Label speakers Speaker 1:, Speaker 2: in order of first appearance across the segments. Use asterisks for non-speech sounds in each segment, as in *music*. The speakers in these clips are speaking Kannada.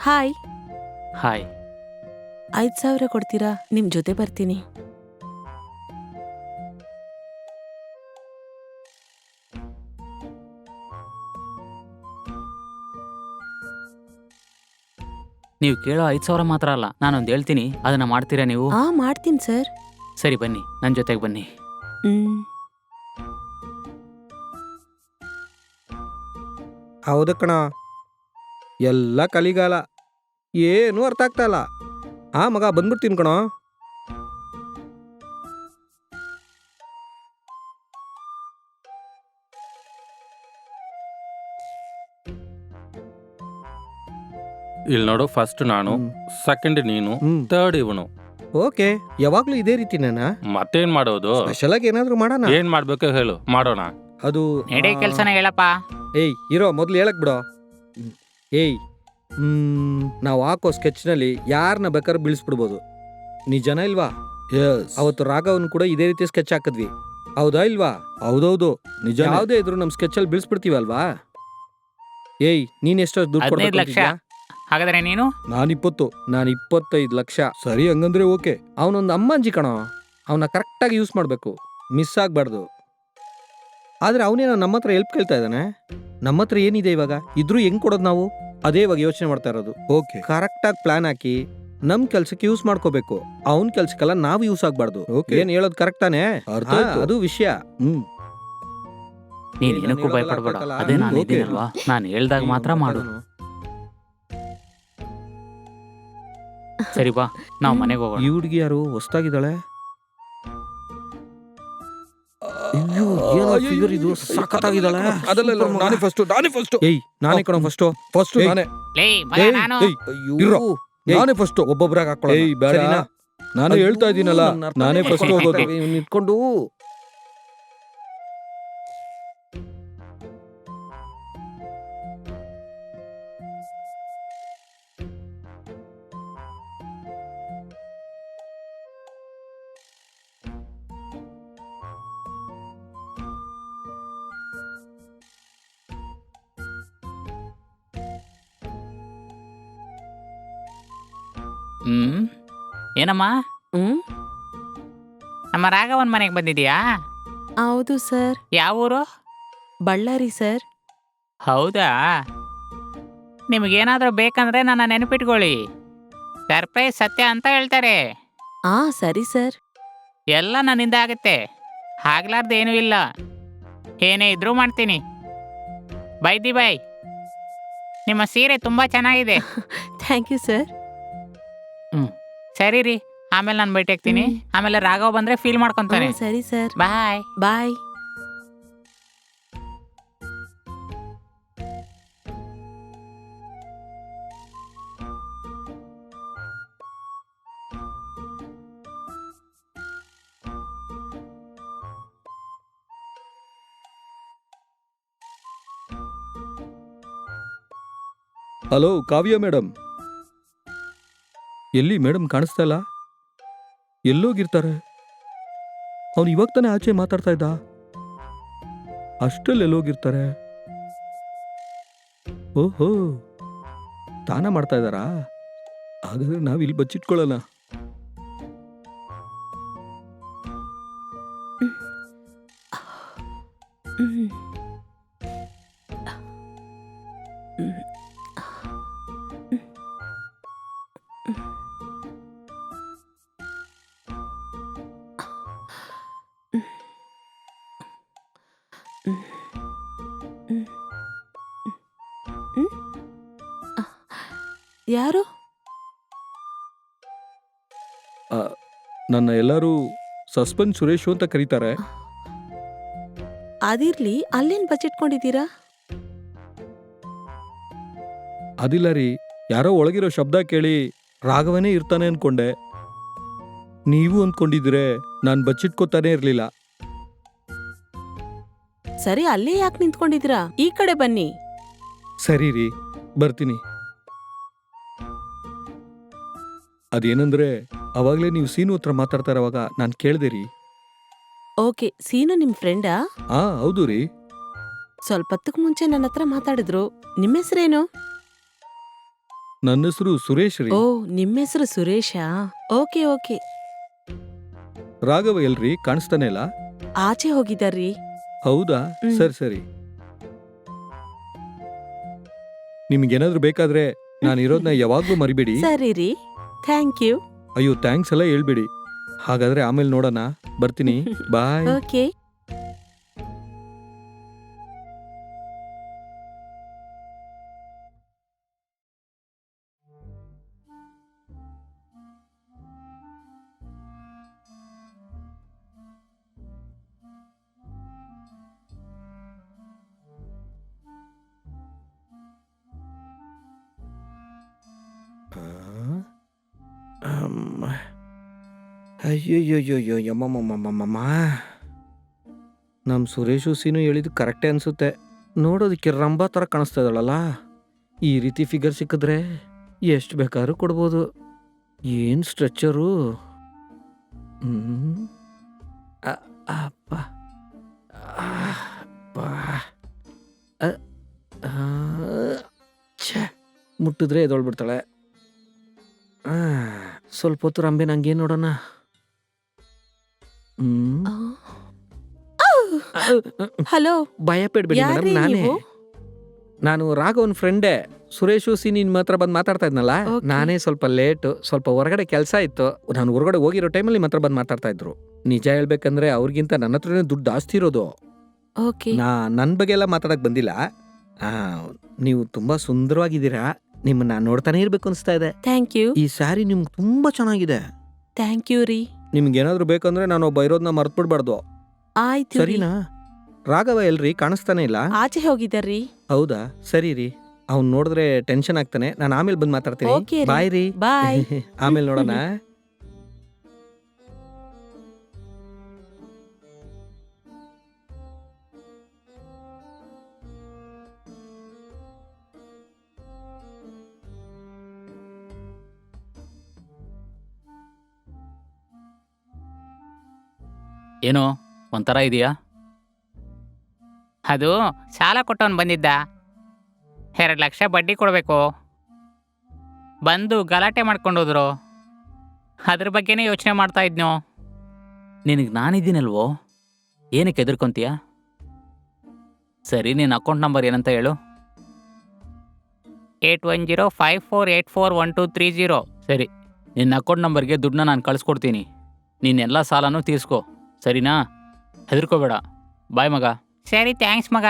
Speaker 1: ಹಾಯ್
Speaker 2: ಹಾಯ್
Speaker 1: ಐದು ಸಾವಿರ ಕೊಡ್ತೀರಾ? ನಿಮ್ ಜೊತೆ ಬರ್ತೀನಿ.
Speaker 2: ನೀವು ಕೇಳೋ ಐದು ಸಾವಿರ ಮಾತ್ರ ಅಲ್ಲ ನಾನೊಂದು ಹೇಳ್ತೀನಿ ಅದನ್ನ ಮಾಡ್ತೀರಾ ನೀವು?
Speaker 1: ಆ ಮಾಡ್ತೀನಿ ಸರ್.
Speaker 2: ಸರಿ ಬನ್ನಿ ನನ್ನ ಜೊತೆಗೆ ಬನ್ನಿ.
Speaker 1: ಹ್ಮ್.
Speaker 3: ಹೌದು ಕಣ. ಎಲ್ಲ ಕಲಿಗಾಲ. ಏನೂ ಅರ್ಥ ಆಗ್ತಾ ಇಲ್ಲ. ಆ ಮಗ ಬಂದ್ಬಿಡ್ತೀನಿ ಕಣೋ.
Speaker 4: ಇಲ್ಲಿ ನೋಡು ಫಸ್ಟ್ ನಾನು
Speaker 3: ಹ್ಮ್.
Speaker 4: ಸೆಕೆಂಡ್ ನೀನು
Speaker 3: ಹ್ಮ್.
Speaker 4: ಥರ್ಡ್ ಇವನು.
Speaker 3: ಓಕೆ ಯಾವಾಗ್ಲೂ ಇದೇ ರೀತಿನೇನಾ
Speaker 4: ಮತ್ತೇನ್ ಮಾಡೋದು?
Speaker 3: ಸ್ಪೆಷಲ್ ಆಗಿ ಏನಾದ್ರೂ ಮಾಡೋಣ
Speaker 4: ಏನ್ ಮಾಡ್ಬೇಕು ಹೇಳು ಮಾಡೋಣ.
Speaker 3: ಅದು
Speaker 2: ನಡೆ
Speaker 3: ಆ,
Speaker 2: ಕೆಲಸನ ಹೇಳಪ್ಪ.
Speaker 3: ಏಯ್ ಇರೋ ಮೊದ್ಲು ಹೇಳಕ್ ಬಿಡೋ. ಏಯ್ ಹ್ಮ್ ನಾವು ಹಾಕೋ ಸ್ಕೆಚ್ನಲ್ಲಿ ಯಾರನ್ನ ಬೇಕಾದ್ರೂ ಬೀಳಿಸ್ಬಿಡ್ಬೋದು. ಜನ ಇಲ್ವಾ? ಅವತ್ತು ರಾಘವನ್ ಕೂಡ ಇದೇ ರೀತಿ ಸ್ಕೆಚ್ ಹಾಕಿದ್ವಿ. ಹೌದಾ ಇಲ್ವಾ? ಹೌದೌದು ನಿಜ ಯಾವುದೇ ಇದ್ರು ನಮ್ ಸ್ಕೆಚ್ ಅಲ್ಲಿ ಬೀಳ್ಸ್ಬಿಡ್ತೀವಲ್ವಾ? ಏಯ್ ನೀನ್ ಎಷ್ಟು ದುಡ್ಡು
Speaker 2: ಹದಿನೈದು ಲಕ್ಷ. ಹಾಗಾದ್ರೆ ನೀನು?
Speaker 3: ನಾನ್ ಇಪ್ಪತ್ತು ನಾನ್ ಇಪ್ಪತ್ತೈದು ಲಕ್ಷ. ಸರಿ ಹಂಗಂದ್ರೆ ಓಕೆ. ಅವನೊಂದು ಅಮ್ಮಂಜಿ ಕಣೋ. ಅವನ್ನ ಕರೆಕ್ಟಾಗಿ ಯೂಸ್ ಮಾಡಬೇಕು. ಮಿಸ್ ಆಗ್ಬಾರ್ದು. ಆದ್ರೆ ಅವನೇನೋ ನಮ್ಮ ಹತ್ರ ಹೆಲ್ಪ್ ಕೇಳ್ತಾ ಇದ್ದಾನೆ. ನಮ್ಮ ಹತ್ರ ಏನಿದೆ ಇವಾಗ? ಇದ್ರೂ ಹೆಂಗ್ ಕೊಡೋದು ನಾವು? ಅದೇ ಇವಾಗ ಯೋಚನೆ ಮಾಡ್ತಾ ಇರೋದು. ಓಕೆ ಕರೆಕ್ಟಾಗಿ ಪ್ಲಾನ್ ಹಾಕಿ ನಮ್ ಕೆಲ್ಸಕ್ಕೆ ಯೂಸ್ ಮಾಡ್ಕೋಬೇಕು. ಅವನ್ ಕೆಲ್ಸಕ್ಕೆಲ್ಲ ನಾವು ಯೂಸ್ ಆಗ್ಬಾರ್ದು. ಏನ್ ಹೇಳೋದು ಕರೆಕ್ಟ್ ತಾನೇ? ಹಾ, ಅದು ವಿಷಯ. ಹ್ಮ್.
Speaker 2: ನೀನ್ ಏನಕ್ಕೂ
Speaker 3: ಹೇಳೋದೆಲ್ಲ
Speaker 2: ಭಯಪಡ್ಬೇಡ.
Speaker 3: ಅರ್ಥ
Speaker 2: ಅದೇ
Speaker 3: ಆಗಲ್ಲ?
Speaker 2: ನಾನು
Speaker 3: ಓಕೆ.
Speaker 2: ಇದ್ದೀನಲ್ವಾ? ನಾನು ಹೇಳ್ದಾಗ ಮಾತ್ರ ಮಾಡು. ಸರಿ ಬಾ ನಾವು ಮನೆಗೆ ಹೋಗೋಣ.
Speaker 3: ಈ ಹುಡುಗಿ ಯಾರು? ಹೊಸ್ತಾಗಿದ್ದಾಳೆ ಅಯ್ಯೋ ಏನೋ ಫಿಗರ್ ಇದು ಸಖತ್ತಾಗಿದ್ದಾಳೆ.
Speaker 5: ಅದಲ್ಲ ನಾನೇ ಫಸ್ಟ್ ನಾನೇ ಫಸ್ಟ್
Speaker 3: ಏಯ್ ನಾನೇ ಕಣ ಫಸ್ಟ್
Speaker 5: ಫಸ್ಟ್
Speaker 3: ಏಯ್.
Speaker 5: ನಾನೇ.
Speaker 2: ಲೇ ಮಗ ನಾನು.
Speaker 5: ಏಯ್, ನಾನೇ ಫಸ್ಟ್
Speaker 3: ಒಬ್ಬೊಬ್ರಾಗ ಹಾಕೊಳ್ಳೋಣ.
Speaker 5: ಏಯ್, ಬೇಡ.
Speaker 3: ಸರಿನಾ?
Speaker 5: ನಾನೇ ಹೇಳ್ತಾ ಇದ್ದೀನಲ್ಲ ನಾನೇ ಫಸ್ಟ್ ಹೋಗೋದು
Speaker 3: ಇವ್ನು ನಿಂತ್ಕೊಂಡು
Speaker 2: ಹ್ಮ್? ಏನಮ್ಮ?
Speaker 1: ಹ್ಮ್?
Speaker 2: ನಮ್ಮ ರಾಘವನ್ ಮನೆಗೆ ಬಂದಿದ್ಯಾ
Speaker 1: ಹೌದು ಸರ್.
Speaker 2: ಯಾವ ಊರು?
Speaker 1: ಬಳ್ಳಾರಿ ಸರ್.
Speaker 2: ಹೌದಾ? ನಿಮಗೇನಾದ್ರೂ ಬೇಕಂದ್ರೆ ನನ್ನ ನೆನಪಿಟ್ಕೊಳ್ಳಿ. ಸರ್ಪ್ರೈಸ್ ಸತ್ಯ ಅಂತ ಹೇಳ್ತಾರೆ.
Speaker 1: ಆ ಸರಿ ಸರ್.
Speaker 2: ಎಲ್ಲ ನನ್ನಿಂದ ಆಗುತ್ತೆ. ಆಗ್ಲಾರ್ದೇನೂ ಇಲ್ಲ. ಏನೇ ಇದ್ರೂ ಮಾಡ್ತೀನಿ. ಬೈದಿ ಬೈ ನಿಮ್ಮ ಸೀರೆ ತುಂಬಾ ಚೆನ್ನಾಗಿದೆ. *laughs*
Speaker 1: Thank you sir.
Speaker 2: ಸರಿ ರೀ. ಆಮೇಲೆ ನಾನು ಭೇಟಿ ಆಗ್ತೀನಿ.
Speaker 1: ಹ್ಮ್.
Speaker 2: ಆಮೇಲೆ ರಾಘವ್ ಬಂದ್ರೆ ಫೀಲ್ ಮಾಡ್ಕೊಂತಾನೆ.
Speaker 1: ಸರಿ sir.
Speaker 2: Bye
Speaker 1: bye
Speaker 5: hello Kavya madam ಎಲ್ಲಿ ಮೇಡಮ್ ಕಾಣಿಸ್ತಾ ಇಲ್ಲ? ಎಲ್ಲೋಗಿರ್ತಾರೆ. ಅವನು ಇವಾಗ ತಾನೇ ಆಚೆ ಮಾತಾಡ್ತಾ ಇದ್ದ. ಅಷ್ಟಲ್ಲಿ ಎಲ್ಲೋಗಿರ್ತಾರೆ. ಓಹೋ, ತಾನ ಮಾಡ್ತಾ ಇದ್ದಾರಾ? ಹಾಗಾದ್ರೆ ನಾವು ಇಲ್ಲಿ ಬಚ್ಚಿಟ್ಕೊಳ್ಳೋಣ.
Speaker 1: ಹ್ಮ್. ಯಾರು?
Speaker 5: ನನ್ನ ಎಲ್ಲರೂ ಸಸ್ಪೆನ್ಸ್ ಸುರೇಶು ಅಂತ ಕರೀತಾರೆ.
Speaker 1: ಅದಿರ್ಲಿ ಅಲ್ಲೇನ್ ಬಚ್ಚಿಟ್ಕೊಂಡಿದ್ದೀರಾ
Speaker 5: ಅದಿಲ್ಲ ರೀ ಯಾರೋ ಒಳಗಿರೋ ಶಬ್ದ ಕೇಳಿ ರಾಘವನೇ ಇರ್ತಾನೆ ಅನ್ಕೊಂಡೆ. ನೀವು ಅಂದ್ಕೊಂಡಿದ್ರೆ ನಾನು ಬಚ್ಚಿಟ್ಕೋತಾನೆ ಇರಲಿಲ್ಲ.
Speaker 1: ಸರಿ ಅಲ್ಲೇ ಯಾಕೆ ನಿಂತ್ಕೊಂಡಿದ್ದೀರಾ? ಈ ಕಡೆ ಬನ್ನಿ.
Speaker 5: ಸರಿ ರೀ ಬರ್ತೀನಿ. ಅದೇನಂದ್ರೆ ಅವಾಗ್ಲೇ ನೀವು ಸೀನು ಹತ್ರ ಮಾತಾಡ್ತಾ ಇರೋವಾಗ ನಾನು ಕೇಳಿದೆ ರೀ.
Speaker 1: ಓಕೆ ಸೀನು ನಿಮ್ ಫ್ರೆಂಡಾ?
Speaker 5: ಹಾ ಹೌದು ರೀ.
Speaker 1: ಸ್ವಲ್ಪ ಹೊತ್ತಕ್ಕೆ ಮುಂಚೆ ನನ್ನ ಹತ್ರ ಮಾತಾಡಿದ್ರು. ನಿಮ್ಮ ಹೆಸರೇನು?
Speaker 5: ನನ್ನ ಹೆಸರು ಸುರೇಶ್ ರೀ.
Speaker 1: ಓ ನಿಮ್ಮ ಹೆಸರು ಸುರೇಶಾ? Okay okay.
Speaker 5: ರಾಘವ ಎಲ್ರಿ? ಕಾಣಿಸ್ತಾನೆ ಇಲ್ಲ?
Speaker 1: ಆಚೆ ಹೋಗಿದಾರ್ರಿ
Speaker 5: ಹೌದಾ?
Speaker 1: ಸರಿ
Speaker 5: ಸರಿ. ಸರಿ ನಿಮ್ಗೇನಾದ್ರೂ ಬೇಕಾದ್ರೆ ನಾನು ಇರೋದನ್ನ ಯಾವಾಗ್ಲೂ ಮರಿಬೇಡಿ.
Speaker 1: ಸರಿ ರೀ. Thank you.
Speaker 5: ಅಯ್ಯೋ ಥ್ಯಾಂಕ್ಸ್ ಎಲ್ಲ ಹೇಳ್ಬೇಡಿ. ಹಾಗಾದ್ರೆ ಆಮೇಲೆ ನೋಡೋಣ. ಬರ್ತೀನಿ. *laughs* ಬಾಯ್
Speaker 1: ಓಕೆ
Speaker 3: ಅಯ್ಯಯ್ಯಯ್ಯೋ ಯಮ್ಮಮ್ಮಮ್ಮಮ್ಮಮ್ಮ ನಮ್ಮ ಸುರೇಶು ಸೀನು ಹೇಳಿದ್ದು ಕರೆಕ್ಟೇ ಅನಿಸುತ್ತೆ ನೋಡೋದಕ್ಕೆ ರಂಬ ಥರ ಕಾಣಿಸ್ತಾ ಇದ್ದಾಳಲ್ಲ ಈ ರೀತಿ ಫಿಗರ್ ಸಿಕ್ಕಿದ್ರೆ ಎಷ್ಟು ಬೇಕಾದ್ರೂ ಕೊಡ್ಬೋದು ಏನು ಸ್ಟ್ರೆಚ್ಚರು ಅಪ್ಪ ಮುಟ್ಟಿದ್ರೆ ಎದೊಳ್ಬಿಡ್ತಾಳೆ ಆ, ಸ್ವಲ್ಪ ಹೊತ್ತು ರಂಬೆ ನಂಗೆ ನೋಡೋಣ? ಹ್ಮ್.
Speaker 1: ಹಲೋ.
Speaker 3: ಭಯ ಪೇಡ್ಬೇಡಿ ಮೇಡಮ್
Speaker 1: ಯಾರ್ರೀ
Speaker 3: ನಾನೇ.
Speaker 1: ನೀವು?
Speaker 3: ನಾನು ರಾಘವನ್ ಫ್ರೆಂಡೇ ಸುರೇಶು ಸಿ ನಿನ್ ಮಾತ್ರ ಬಂದು ಮಾತಾಡ್ತಾ ಇದ್ನಲ್ಲ?
Speaker 1: Okay.
Speaker 3: ನಾನೇ ಸ್ವಲ್ಪ ಲೇಟ್ ಸ್ವಲ್ಪ ಹೊರಗಡೆ ಕೆಲಸ ಇತ್ತು. ನಾನು ಹೊರಗಡೆ ಹೋಗಿರೋ ಟೈಮಲ್ಲಿ ಮಾತ್ರ ಬಂದು ಮಾತಾಡ್ತಾ ಇದ್ರು. ನಿಜ ಹೇಳ್ಬೇಕಂದ್ರೆ ಅವ್ರಿಗಿಂತ ನನ್ನ ಹತ್ರನೇ ದುಡ್ಡು ಜಾಸ್ತಿ ಇರೋದು.
Speaker 1: ಓಕೆ
Speaker 3: ನಾ ನನ್ನ ಬಗ್ಗೆ ಎಲ್ಲ ಮಾತಾಡಕ್ ಬಂದಿಲ್ಲ. ಆ, ನೀವು ತುಂಬಾ ಸುಂದರವಾಗಿದ್ದೀರಾ? ನಿಮ್ಮನ್ನ ನೋಡ್ತಾನೆ ಇರ್ಬೇಕು ಅನ್ಸ್ತಾ ಇದೆ.
Speaker 1: ಥ್ಯಾಂಕ್ ಯು
Speaker 3: ಈ ಸ್ಯಾರಿ ನಿಮ್ಗೆ ತುಂಬಾ ಚೆನ್ನಾಗಿದೆ.
Speaker 1: ಥ್ಯಾಂಕ್ ಯು ರೀ.
Speaker 3: ನಿಮ್ಗೆ ಏನಾದ್ರು ಬೇಕಂದ್ರೆ ನಾನು ಒಬ್ಬ ಇರೋದನ್ನ ಮರ್ತ್ ಬಿಡ್ಬಾರ್ದು
Speaker 1: ಆಯ್ತು ರೀ.
Speaker 3: ಸರಿನಾ? ರಾಘವ ಎಲ್ರಿ? ಕಾಣಿಸ್ತಾನೆ ಇಲ್ಲ?
Speaker 1: ಆಚೆ ಹೋಗಿದ್ದಾರ್ರಿ
Speaker 3: ಹೌದಾ? ಸರಿ ರೀ. ಅವ್ನ್ ನೋಡಿದ್ರೆ ಟೆನ್ಷನ್ ಆಗ್ತಾನೆ. ನಾನು ಆಮೇಲೆ ಬಂದು ಮಾತಾಡ್ತೀನಿ.
Speaker 1: ರೀ.
Speaker 3: ಬಾಯ್ ರೀ.
Speaker 1: ಬಾಯ್ *laughs*
Speaker 3: ಆಮೇಲೆ ನೋಡೋಣ.
Speaker 2: ಏನು ಒಂಥರ ಇದೆಯಾ? ಅದು ಸಾಲ ಕೊಟ್ಟವನು ಬಂದಿದ್ದ. ಎರಡು ಲಕ್ಷ ಬಡ್ಡಿ ಕೊಡಬೇಕು. ಬಂದು ಗಲಾಟೆ ಮಾಡ್ಕೊಂಡೋದ್ರು. ಅದ್ರ ಬಗ್ಗೆನೇ ಯೋಚನೆ ಮಾಡ್ತಾ ಇದ್ನು. ನಿನಗೆ ನಾನಿದ್ದೀನಲ್ವೋ? ಏನಕ್ಕೆ ಎದುರ್ಕೊಂತೀಯ ಸರಿ ನಿನ್ನ ಅಕೌಂಟ್ ನಂಬರ್ ಏನಂತ ಹೇಳು. Eight one zero five four eight four one two three zero. ಸರಿ ನಿನ್ನ ಅಕೌಂಟ್ ನಂಬರ್ಗೆ ದುಡ್ಡನ್ನ ನಾನು ಕಳಿಸ್ಕೊಡ್ತೀನಿ. ನೀನೆಲ್ಲ ಸಾಲನೂ ತೀರ್ಸ್ಕೊ. ಸರಿನಾ? ಹೆದರ್ಕೋಬೇಡ. ಬಾಯ್ ಮಗ. ಸರಿ ಥ್ಯಾಂಕ್ಸ್ ಮಗ.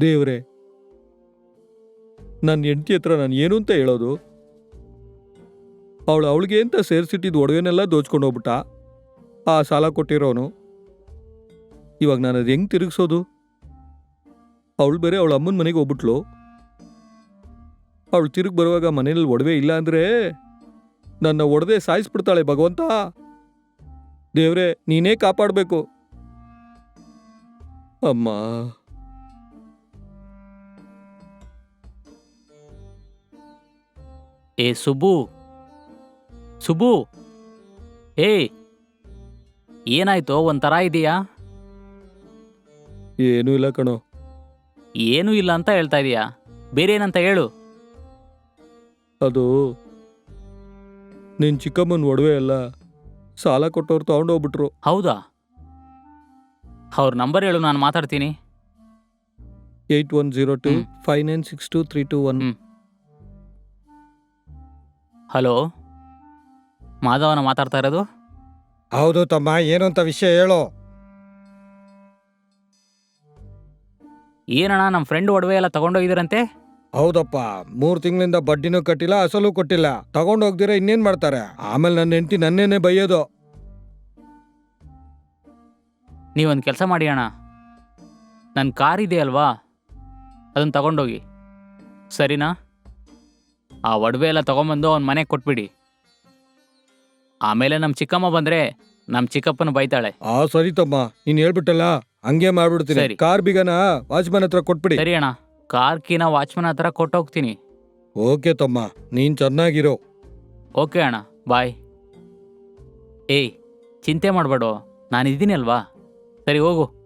Speaker 5: ದೇವ್ರೆ ನನ್ನ ಹೆಂಡತಿ ಹತ್ರ ನಾನು ಏನು ಅಂತ ಹೇಳೋದು? ಅವಳು ಅವಳಿಗೆ ಅಂತ ಸೇರಿಸಿಟ್ಟಿದ್ದು ಒಡವೆನೆಲ್ಲ ದೋಚ್ಕೊಂಡು ಹೋಗ್ಬಿಟ್ಟ ಆ ಸಾಲ ಕೊಟ್ಟಿರೋನು. ಇವಾಗ ನಾನು ಅದು ಹೆಂಗೆ ತಿರುಗಿಸೋದು? ಅವಳು ಬೇರೆ ಅವಳ ಅಮ್ಮನ ಮನೆಗೆ ಹೋಗ್ಬಿಟ್ಲು. ಅವಳು ತಿರುಗಿ ಬರುವಾಗ ಮನೇಲಿ ಒಡವೆ ಇಲ್ಲ ಅಂದರೆ ನನ್ನ ಒಡವೆ ಸಾಯಿಸ್ಬಿಡ್ತಾಳೆ ಭಗವಂತ. ದೇವ್ರೆ, ನೀನೇ ಕಾಪಾಡಬೇಕು. ಅಮ್ಮ.
Speaker 2: ಏ ಸುಬ್ಬು ಸುಬ್ಬು ಏ ಏನಾಯ್ತು ಒಂಥರ ಇದೆಯಾ?
Speaker 5: ಏನೂ ಇಲ್ಲ ಕಣೋ.
Speaker 2: ಏನೂ ಇಲ್ಲ ಅಂತ ಹೇಳ್ತಾ ಇದೀಯಾ? ಬೇರೆ ಏನಂತ ಹೇಳು.
Speaker 5: ಅದು ನಿನ್ ಚಿಕ್ಕಮ್ಮನ ಒಡವೆ ಅಲ್ಲ ಸಾಲ ಕೊಟ್ಟವ್ರು ತಗೊಂಡೋಗ್ಬಿಟ್ರು
Speaker 2: ಹೌದಾ? ಅವ್ರ ನಂಬರ್ ಹೇಳು ನಾನು ಮಾತಾಡ್ತೀನಿ.
Speaker 5: Eight one zero two
Speaker 2: hmm.
Speaker 5: Five nine six two three two one.
Speaker 2: Hmm. Hello? ಮಾಧವನ ಮಾತಾಡ್ತಾ ಇರೋದು?
Speaker 6: ಹೌದು ತಮ್ಮ ಏನು ಅಂತ ವಿಷಯ ಹೇಳು.
Speaker 2: ಏನಣ್ಣ ನಮ್ಮ ಫ್ರೆಂಡ್ ಒಡವೆ ಎಲ್ಲ ತಗೊಂಡೋಗಿದ್ರಂತೆ
Speaker 6: ಹೌದಪ್ಪ ಮೂರು ತಿಂಗಳಿಂದ ಬಡ್ಡಿನೂ ಕಟ್ಟಿಲ್ಲ ಅಸಲು ಕೊಟ್ಟಿಲ್ಲ. ತಗೊಂಡೋಗ್ದಿರ ಇನ್ನೇನ್ ಮಾಡ್ತಾರೆ? ಆಮೇಲೆ ನನ್ನ ಹೆಂಡತಿ ನನ್ನೇನೆ ಬೈಯೋದು.
Speaker 2: ನೀವೊಂದು ಕೆಲಸ ಮಾಡಿ ಅಣ್ಣ. ನನ್ನ ಕಾರ್ ಇದೆ ಅಲ್ವಾ? ಅದನ್ನು ತಗೊಂಡೋಗಿ. ಸರಿನಾ? ಆ ಒಡವೆ ಎಲ್ಲ ತಗೊಂಬಂದು ಅವ್ನ ಮನೆಗೆ ಕೊಟ್ಬಿಡಿ. ಆಮೇಲೆ ನಮ್ಮ ಚಿಕ್ಕಮ್ಮ ಬಂದ್ರೆ ನಮ್ಮ ಚಿಕ್ಕಪ್ಪನ ಬೈತಾಳೆ.
Speaker 6: ಆ ಸರಿ ತಮ್ಮ. ನೀನ್ ಹೇಳ್ಬಿಟ್ಟಲ್ಲ ಹಂಗೆ ಮಾಡ್ಬಿಡ್ತೀನಿ.
Speaker 2: ಸರಿ.
Speaker 6: ಕಾರ್ ಬಿಗನ ವಾಚ್ಮನ್ ಹತ್ರ ಕೊಟ್ಬಿಡಿ.
Speaker 2: ಸರಿ ಅಣ್ಣ. ಕಾರ್ ಕೀನ ವಾಚ್ಮನ್ ಹತ್ರ ಕೊಟ್ಟೋಗ್ತೀನಿ.
Speaker 6: ಓಕೆ ತಮ್ಮ. ನೀನ್ ಚೆನ್ನಾಗಿರೋ.
Speaker 2: ಓಕೆ ಅಣ್ಣ. ಬಾಯ್. ಏಯ್ ಚಿಂತೆ ಮಾಡಬೇಡ. ನಾನು ಇದ್ದೀನಿ ಅಲ್ವಾ? ಸರಿ ಹೋಗು.